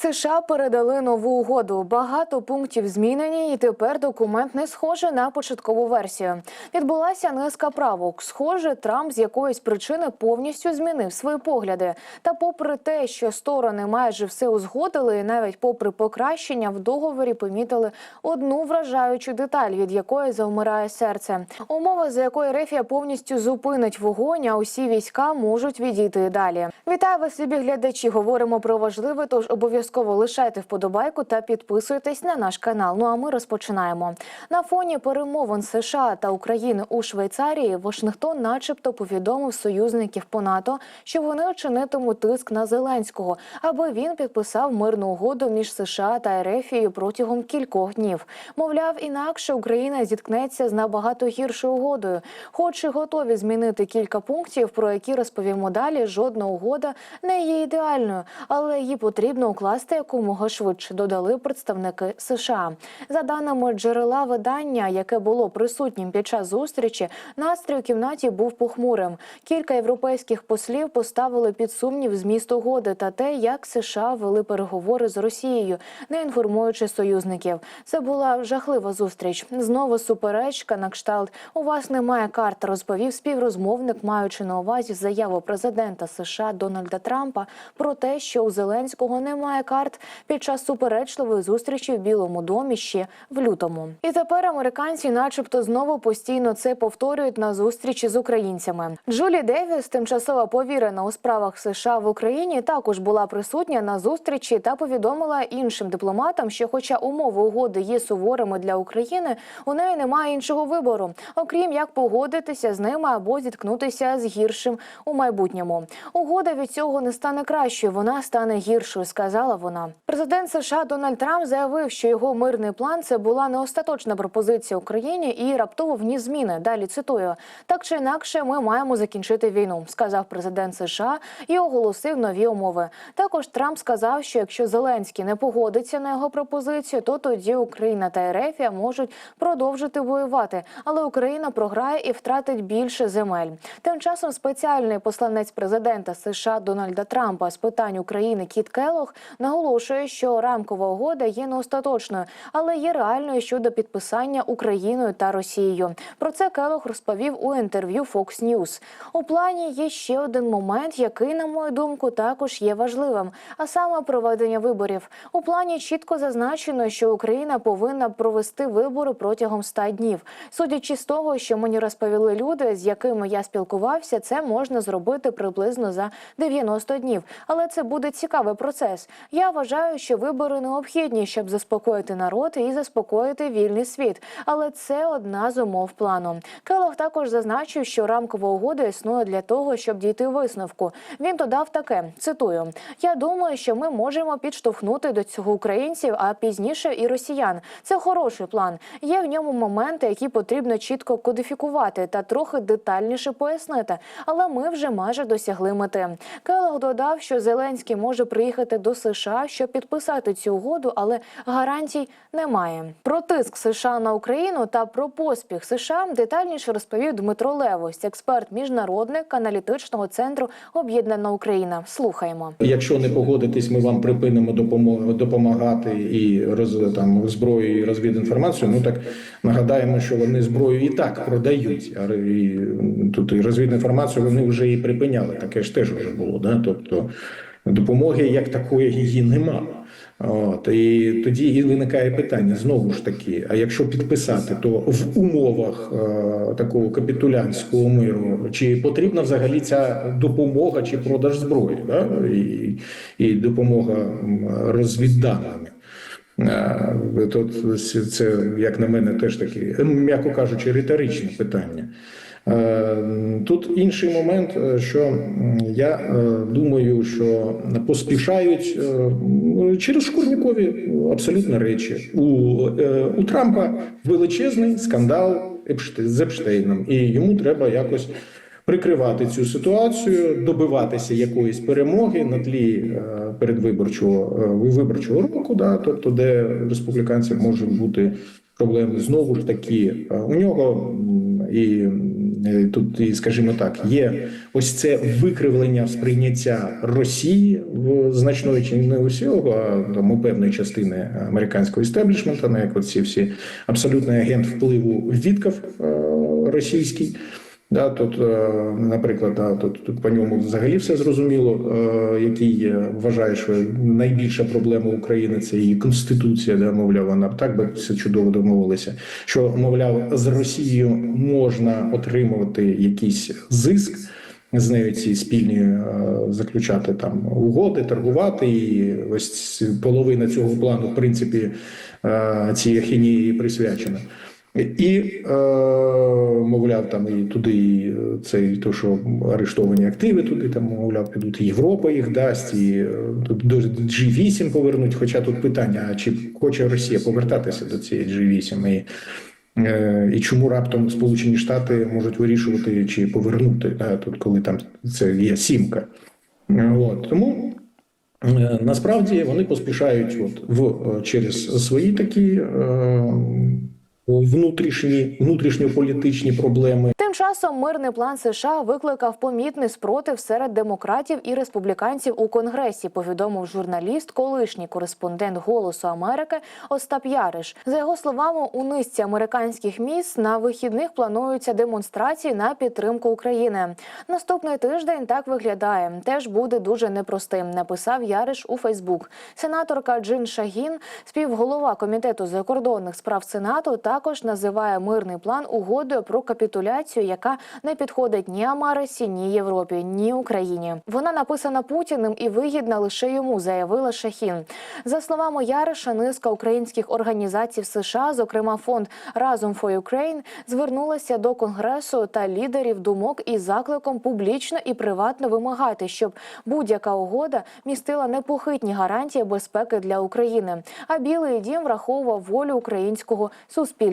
США передали нову угоду. Багато пунктів змінені, і тепер документ не схожий на початкову версію. Відбулася низка правок. Схоже, Трамп з якоїсь причини повністю змінив свої погляди. Та, попри те, що сторони майже все узгодили, і навіть попри покращення в договорі помітили одну вражаючу деталь, від якої завмирає серце. Умова, за якою Рефія повністю зупинить вогонь, а усі війська можуть відійти далі. Вітаю вас, любі глядачі. Говоримо про важливе, тож обов'язково лишайте вподобайку та підписуйтесь на наш канал. Ну а ми розпочинаємо. На фоні перемовин США та України у Швейцарії Вашингтон, начебто, повідомив союзників по НАТО, що вони чинитимуть тиск на Зеленського, аби він підписав мирну угоду між США та Ерефією протягом кількох днів. Мовляв, інакше Україна зіткнеться з набагато гіршою угодою. Хоч і готові змінити кілька пунктів, про які розповімо далі. Жодна угода не є ідеальною, але її потрібно укласти якомога швидше. Додали представники США. За даними джерела видання, яке було присутнім під час зустрічі, настрій у кімнаті був похмурим. Кілька європейських послів поставили під сумнів зміст угоди та те, як США вели переговори з Росією, не інформуючи союзників. Це була жахлива зустріч. Знову суперечка на кшталт. У вас немає карт, розповів співрозмовник, маючи на увазі заяву президента США Дональда Трампа про те, що у Зеленського немає карт під час суперечливої зустрічі в Білому домі ще в лютому. І тепер американці, начебто, знову постійно це повторюють на зустрічі з українцями. Джулі Девіс, тимчасова повірена у справах США в Україні, також була присутня на зустрічі та повідомила іншим дипломатам, що, хоча умови угоди є суворими для України, у неї немає іншого вибору, окрім як погодитися з ними або зіткнутися з гіршим у майбутньому. Угода від цього не стане кращою, вона стане гіршою, сказала вона. Президент США Дональд Трамп заявив, що його мирний план це була не остаточна пропозиція Україні і раптово вніс зміни. Далі цитую: так чи інакше, ми маємо закінчити війну, сказав президент США і оголосив нові умови. Також Трамп сказав, що якщо Зеленський не погодиться на його пропозицію, то тоді Україна та Ерефія можуть продовжити воювати, але Україна програє і втратить більше земель. Тим часом спеціальний посланець президента США Дональда Трампа з питань України Кіт Келох наголошує, що рамкова угода є не остаточною, але є реальною щодо підписання Україною та Росією. Про це Келох розповів у інтерв'ю Fox News. У плані є ще один момент, який, на мою думку, також є важливим, а саме проведення виборів. У плані чітко зазначено, що Україна повинна провести вибори протягом 100 днів. Судячи з того, що мені розповіли люди, з якими я спілкувався, це можна зробити приблизно за 90 днів. Але це буде цікавий процес. Я вважаю, що вибори необхідні, щоб заспокоїти народ і заспокоїти вільний світ. Але це одна з умов плану. Келох також зазначив, що рамкова угода існує для того, щоб дійти висновку. Він додав таке: цитую: Я думаю, що ми можемо підштовхнути до цього українців, а пізніше і росіян. Це хороший план. Є в ньому моменти, які потрібно чітко кодифікувати та трохи детальніше пояснити. Але ми вже майже досягли мети. Келох додав, що Зеленський може приїхати до США, щоб підписати цю угоду, але гарантій немає. Про тиск США на Україну та про поспіх США детальніше розповів Дмитро Левось, експерт міжнародник аналітичного центру Об'єднана Україна. Слухаємо. Якщо не погодитесь, ми вам припинимо допомогу допомагати і роз там зброю і розвідінформацію. Ну так нагадаємо, що вони зброю і так продають. А і, тут і розвідінформацію вони вже і припиняли. Таке ж теж вже було. Да? Тобто допомоги як такої її нема. От і тоді і виникає питання знову ж таки: а якщо підписати, то в умовах е, такого капітулянського миру чи потрібна взагалі ця допомога чи продаж зброї, да? і, і допомога розвідданими? Е, Тут це, як на мене, теж таке, м'яко кажучи, риторичне питання. Е, Тут інший момент, е, що я е, думаю, що поспішають через шкурнікові абсолютно речі. У, у Трампа величезний скандал з Епштейном, і йому треба якось прикривати цю ситуацію, добиватися якоїсь перемоги на тлі передвиборчого виборчого року, да, тобто де республіканцям можуть бути проблеми. Знову ж таки, у нього і тут, і, скажімо так, є ось це викривлення сприйняття Росії в значної чи не усього, а там у певної частини американського істеблішмента, на як оці ці всі абсолютний агент впливу Вітков е, російський. Да, тут, е, наприклад, да, тут, тут по ньому взагалі все зрозуміло, е, який вважає, що найбільша проблема України це її конституція, да, мовляв, вона так би все чудово домовилися. Що мовляв, з Росією можна отримувати якийсь зиск. З нею ці спільні е, заключати там угоди, торгувати, і ось половина цього плану, в принципі, цій ахінії присвячена. І, е, мовляв, там і туди і це і то, що арештовані активи туди, там, мовляв, підуть, і Європа їх дасть, і е, тут до G8 повернуть. Хоча тут питання: а чи хоче Росія повертатися до цієї G8? І, е, і чому раптом Сполучені Штати можуть вирішувати чи повернути, да, тут, коли там це є сімка. Е, От, тому. Е, Насправді вони поспішають от в е, через свої такі е, внутрішні внутрішньополітичні проблеми. Тим часом мирний план США викликав помітний спротив серед демократів і республіканців у конгресі. Повідомив журналіст, колишній кореспондент Голосу Америки Остап Яриш. За його словами, у низці американських міст на вихідних плануються демонстрації на підтримку України. Наступний тиждень так виглядає. Теж буде дуже непростим. Написав Яриш у Фейсбук. Сенаторка Джин Шагін, співголова комітету закордонних справ Сенату, також називає мирний план угодою про капітуляцію, яка не підходить ні Америці, ні Європі, ні Україні. Вона написана Путіним і вигідна лише йому, заявила Шахін. За словами Яриша, низка українських організацій в США, зокрема фонд Разом for Ukraine, звернулася до конгресу та лідерів думок із закликом публічно і приватно вимагати, щоб будь-яка угода містила непохитні гарантії безпеки для України. А Білий Дім враховував волю українського суспільства.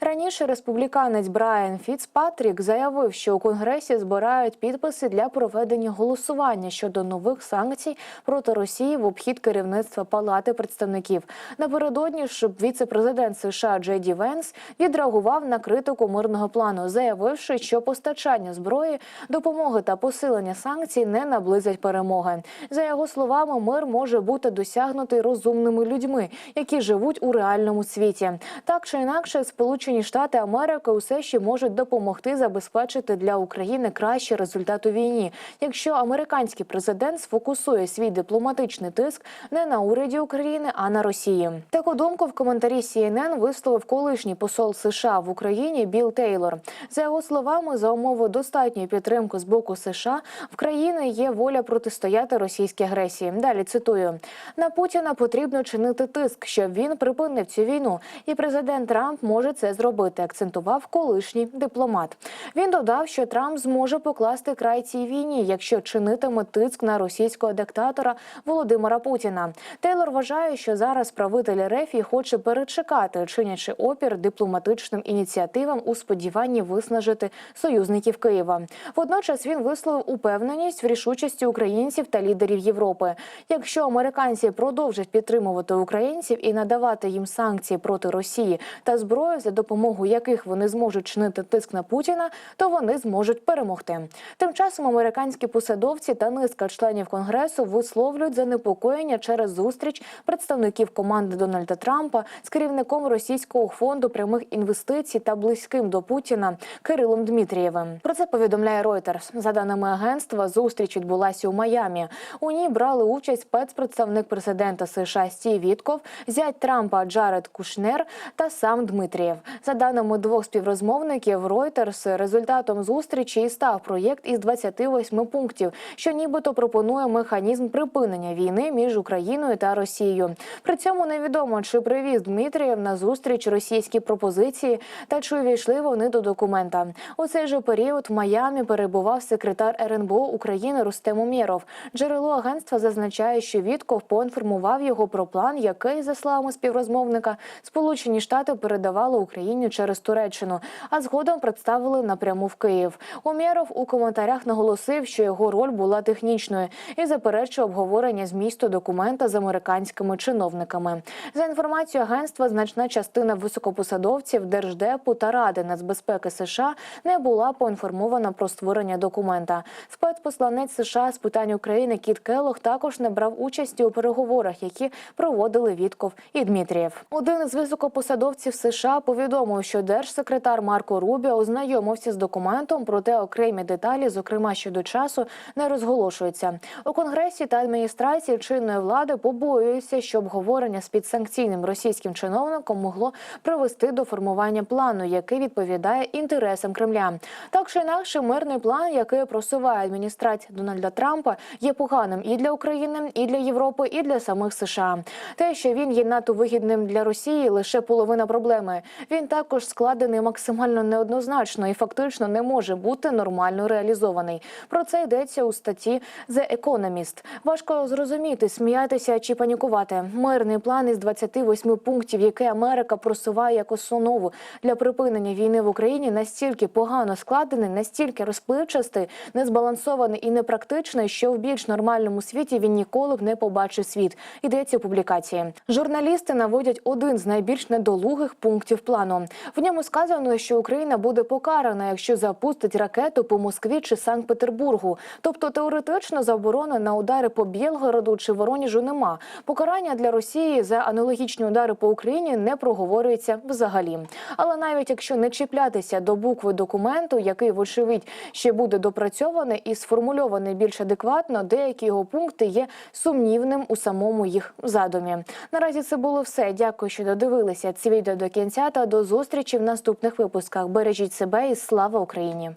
Раніше республіканець Брайан Фіцпатрік заявив, що у конгресі збирають підписи для проведення голосування щодо нових санкцій проти Росії в обхід керівництва Палати представників. Напередодні ж віце-президент США Джей Ді Венс відреагував на критику мирного плану, заявивши, що постачання зброї, допомоги та посилення санкцій не наблизять перемоги. За його словами, мир може бути досягнутий розумними людьми, які живуть у реальному світі. Так чи інакше, Сполучені Штати Америки усе ще можуть допомогти забезпечити для України кращий результат у війні, якщо американський президент сфокусує свій дипломатичний тиск не на уряді України, а на Росії. Таку думку в коментарі CNN висловив колишній посол США в Україні Білл Тейлор. За його словами, за умови достатньої підтримки з боку США в країни є воля протистояти російській агресії. Далі цитую: на Путіна потрібно чинити тиск, щоб він припинив цю війну, і президент Трамп може це зробити. Акцентував колишній дипломат. Він додав, що Трамп зможе покласти край цій війні, якщо чинитиме тиск на російського диктатора Володимира Путіна. Тейлор вважає, що зараз правитель РФ хоче перечекати, чинячи опір дипломатичним ініціативам у сподіванні виснажити союзників Києва. Водночас він висловив упевненість в рішучості українців та лідерів Європи. Якщо американці продовжать підтримувати українців і надавати їм санкції проти Росії та зброю, за допомогою яких вони зможуть чинити тиск на Путіна, то вони зможуть перемогти. Тим часом американські посадовці та низка членів конгресу висловлюють занепокоєння через зустріч представників команди Дональда Трампа з керівником російського фонду прямих інвестицій та близьким до Путіна Кирилом Дмитрієвим. Про це повідомляє Reuters. За даними агентства, зустріч відбулася у Майамі. У ній брали участь спецпредставник президента США Стів Вітков, зять Трампа Джаред Кушнер та сам Дмитрієв. За даними двох співрозмовників Reuters, результатом зустрічі і став проєкт із 28 пунктів, що нібито пропонує механізм припинення війни між Україною та Росією. При цьому невідомо, чи привіз Дмитрієв на зустріч російські пропозиції та чи увійшли вони до документа. У цей же період в Майамі перебував секретар РНБО України Рустем Умєров. Джерело агентства зазначає, що Вітков поінформував його про план, який, за словами співрозмовника, Сполучені Штати перед передавали Україні через Туреччину, а згодом представили напряму в Київ. Умєров у коментарях наголосив, що його роль була технічною і заперечує обговорення змісту документа з американськими чиновниками. За інформацією агентства, значна частина високопосадовців Держдепу та Ради нацбезпеки США не була поінформована про створення документа. Спецпосланець США з питань України Кіт Келлог також не брав участі у переговорах, які проводили Вітков і Дмитрієв. Один із високопосадовців США повідомив, що держсекретар Марко Рубіо ознайомився з документом, проте окремі деталі, зокрема щодо часу, не розголошуються. У конгресі та адміністрації чинної влади побоюються, що обговорення з підсанкційним російським чиновником могло привести до формування плану, який відповідає інтересам Кремля. Так чи інакше, мирний план, який просуває адміністрація Дональда Трампа, є поганим і для України, і для Європи, і для самих США. Те, що він є надто вигідним для Росії, лише половина проблеми. Він також складений максимально неоднозначно і фактично не може бути нормально реалізований. Про це йдеться у статті The Economist. Важко зрозуміти, сміятися чи панікувати. Мирний план із 28 пунктів, який Америка просуває як основу для припинення війни в Україні, настільки погано складений, настільки розпливчастий, незбалансований і непрактичний, що в більш нормальному світі він ніколи б не побачив світ. Йдеться у публікації. Журналісти наводять один з найбільш недолугих пунктів плану. В ньому сказано, що Україна буде покарана, якщо запустить ракету по Москві чи Санкт-Петербургу. Тобто теоретично заборони на удари по Білгороду чи Вороніжу нема. Покарання для Росії за аналогічні удари по Україні не проговорюється взагалі. Але навіть якщо не чіплятися до букви документу, який вочевидь ще буде допрацьований і сформульований більш адекватно, деякі його пункти є сумнівним у самому їх задумі. Наразі це було все. Дякую, що додивилися ці відео до кінця та до зустрічі в наступних випусках. Бережіть себе і слава Україні!